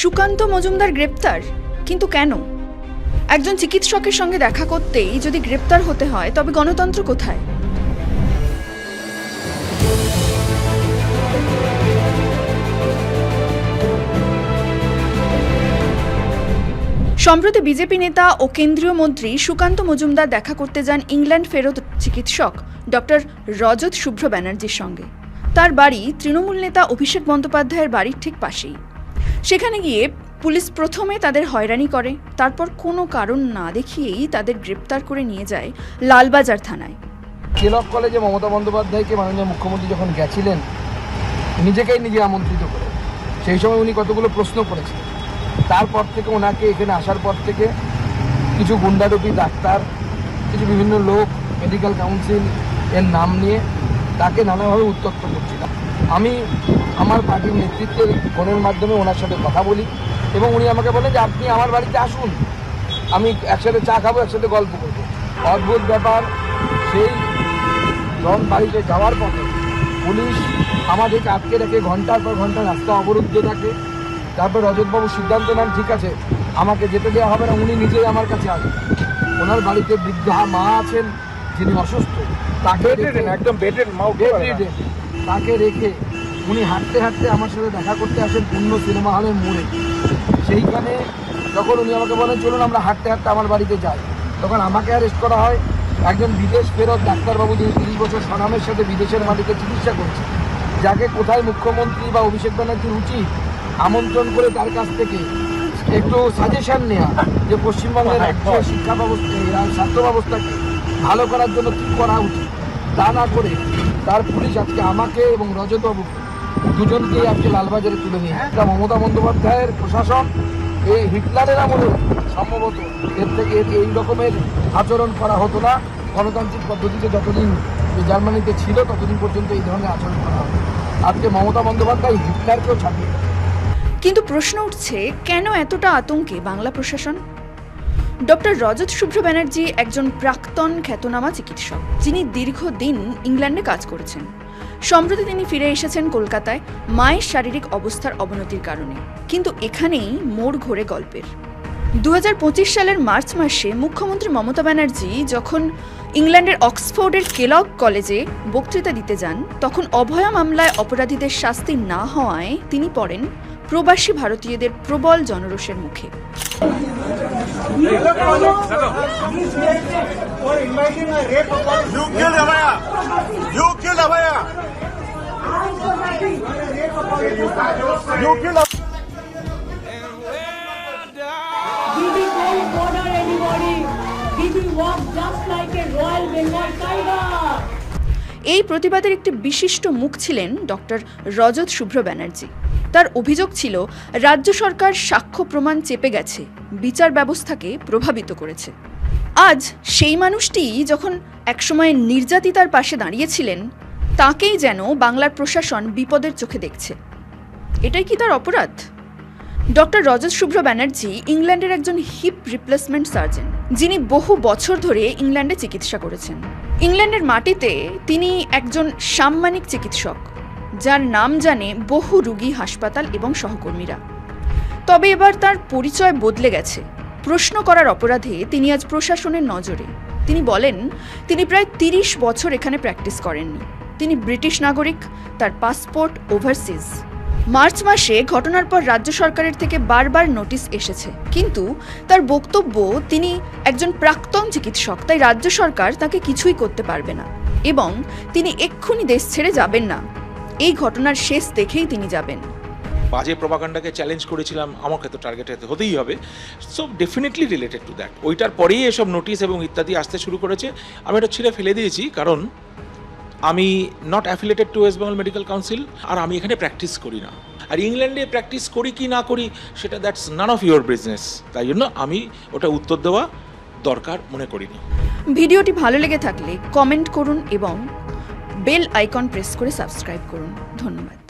সুকান্ত মজুমদার গ্রেপ্তার? কিন্তু কেন? একজন চিকিৎসকের সঙ্গে দেখা করতেই যদি গ্রেপ্তার হতে হয়, তবে গণতন্ত্র কোথায়? সম্প্রতি বিজেপি নেতা ও কেন্দ্রীয় মন্ত্রী সুকান্ত মজুমদার দেখা করতে যান ইংল্যান্ড ফেরত চিকিৎসক ডক্টর রজত শুভ্র ব্যানার্জির সঙ্গে। তার বাড়ি তৃণমূল নেতা অভিষেক বন্দ্যোপাধ্যায়ের বাড়ির ঠিক পাশেই। সেখানে গিয়ে পুলিশ প্রথমে তাদের হয়রানি করে, তারপর কোনো কারণ না দেখিয়েই তাদের গ্রেপ্তার করে নিয়ে যায় লালবাজার থানায়। কেলক কলেজে মমতা বন্দ্যোপাধ্যায়কে মাননীয় মুখ্যমন্ত্রী যখন গেছিলেন, নিজেকেই নিজে আমন্ত্রিত করে। সেই সময় উনি কতগুলো প্রশ্ন করেছিলেন। তারপর থেকে ওনাকে এখানে আসার পর থেকে কিছু গুন্ডাডুপি ডাক্তার, কিছু বিভিন্ন লোক মেডিকেল কাউন্সিল এর নাম নিয়ে তাকে নানাভাবে উত্তপ্ত করছিলাম। আমি আমার পার্টির নেতৃত্বের ফোনের মাধ্যমে ওনার সাথে কথা বলি এবং উনি আমাকে বলেন যে আপনি আমার বাড়িতে আসুন। আমি একসাথে চা খাব একসাথে গল্প করব। অদ্ভুত ব্যাপার। সেই জন বাড়িতে যাওয়ার পথে পুলিশ আমাদেরকে আটকে রেখে ঘণ্টার পর ঘণ্টা রাস্তা অবরুদ্ধ থাকে তারপর রজতবাবু সিদ্ধান্ত নেন ঠিক আছে আমাকে যেতে দেওয়া হবে না উনি নিজেই আমার কাছে আসেন ওনার বাড়িতে বৃদ্ধা মা আছেন যিনি অসুস্থ তাকে একদম বেডেড মা bedridden, তাকে রেখে উনি হাঁটতে হাঁটতে আমার সাথে দেখা করতে আসেন পূর্ণ সিনেমা হলের মোড়ে। সেইখানে যখন উনি আমাকে বলেন চলুন আমরা হাঁটতে হাঁটতে আমার বাড়িতে যাই। তখন আমাকে অ্যারেস্ট করা হয়। একজন বিদেশ ফেরত ডাক্তারবাবু যিনি তিরিশ বছর সনামের সাথে বিদেশের মাটিতে চিকিৎসা করছে যাকে কোথায় মুখ্যমন্ত্রী বা অভিষেক ব্যানার্জির উচিত আমন্ত্রণ করে তার কাছ থেকে একটু সাজেশন নেওয়া যে পশ্চিমবঙ্গের রাজ্য শিক্ষা ব্যবস্থা স্বাস্থ্য ব্যবস্থাকে ভালো করার জন্য কী করা উচিত? তা না করে তার পুলিশ আজকে আমাকে এবং রজতবাবুকে দুজনকে আজকে লালবাজারে তুলে নিয়ে এটা মমতা বন্দ্যোপাধ্যায়ের প্রশাসন এই হিটলারের আমলে সম্ভবত। এর থেকে এই রকমের আচরণ করা হতো না। গণতান্ত্রিক পদ্ধতিতে যতদিন জার্মানিতে ছিল, ততদিন পর্যন্ত এই ধরনের আচরণ করা হতো। আজকে মমতা বন্দ্যোপাধ্যায় হিটলারকেও ছাপিয়ে কিন্তু প্রশ্ন উঠছে, কেন এতটা আতঙ্কে বাংলা প্রশাসন? ডক্টর রজত শুভ্র ব্যানার্জি একজন প্রাক্তন খ্যাতনামা চিকিৎসক। যিনি দীর্ঘদিন ইংল্যান্ডে কাজ করেছেন। সম্প্রতি তিনি ফিরে এসেছেন কলকাতায় মায়ের শারীরিক অবস্থার অবনতির কারণে। কিন্তু এখানেই মোড় ঘোরে গল্পের। দু হাজার পঁচিশ সালের মার্চ মাসে মুখ্যমন্ত্রী মমতা ব্যানার্জি যখন ইংল্যান্ডের অক্সফোর্ডের কেলগ কলেজে বক্তৃতা দিতে যান, তখন অভয়া মামলায় অপরাধীদের শাস্তি না হওয়ায় তিনি পড়েন প্রবাসী ভারতীয়দের প্রবল জনরোষের মুখে। এই প্রতিবাদের একটি বিশিষ্ট মুখ ছিলেন ডক্টর রজত শুভ্র ব্যানার্জী। তার অভিযোগ ছিল, রাজ্য সরকার সাক্ষ্য প্রমাণ চেপে গেছে, বিচার ব্যবস্থাকে প্রভাবিত করেছে। আজ সেই মানুষটি যখন একসময় নির্যাতিতার পাশে দাঁড়িয়েছিলেন, তাকেই যেন বাংলার প্রশাসন বিপদের চোখে দেখছে। এটাই কি তার অপরাধ? ডক্টর রজত শুভ্র ব্যানার্জি ইংল্যান্ডের একজন হিপ রিপ্লেসমেন্ট সার্জন, যিনি বহু বছর ধরে ইংল্যান্ডে চিকিৎসা করেছেন। ইংল্যান্ডের মাটিতে তিনি একজন সাম্মানিক চিকিৎসক। যার নাম জানে বহু রুগী, হাসপাতাল এবং সহকর্মীরা। তবে এবার তার পরিচয় বদলে গেছে। প্রশ্ন করার অপরাধে তিনি আজ প্রশাসনের নজরে। তিনি বলেন, তিনি প্রায় তিরিশ বছর এখানে প্র্যাকটিস করেননি। তিনি ব্রিটিশ নাগরিক, তার পাসপোর্ট ওভারসিজ। মার্চ মাসে ঘটনার পর রাজ্য সরকারের থেকে বারবার নোটিশ এসেছে। কিন্তু তার বক্তব্য, তিনি একজন প্রাক্তন চিকিৎসক, তাই রাজ্য সরকার তাকে কিছুই করতে পারবে না। এবং তিনি এক্ষুনি দেশ ছেড়ে যাবেন না। এই ঘটনার শেষ দেখেই তিনি যাবেন। বাজে প্রপাগান্ডাকে চ্যালেঞ্জ করেছিলাম আমাকে তো টার্গেট হতেই হবে। So definitely related to that ওইটার পরেই এসব নোটিশ এবং ইত্যাদি আসতে শুরু করেছে। আমি এটা ছিঁড়ে ফেলে দিয়েছি কারণ আমি not affiliated to West Bengal medical council আর আমি এখানে প্র্যাকটিস করি না। আর ইংল্যান্ডে প্র্যাকটিস করি কি না করি সেটা that's none of your business তাই জন্য আমি ওটা উত্তর দেওয়া দরকার মনে করিনি। ভিডিওটি ভালো লেগে থাকলে কমেন্ট করুন এবং বেল আইকন প্রেস করে সাবস্ক্রাইব করুন। ধন্যবাদ।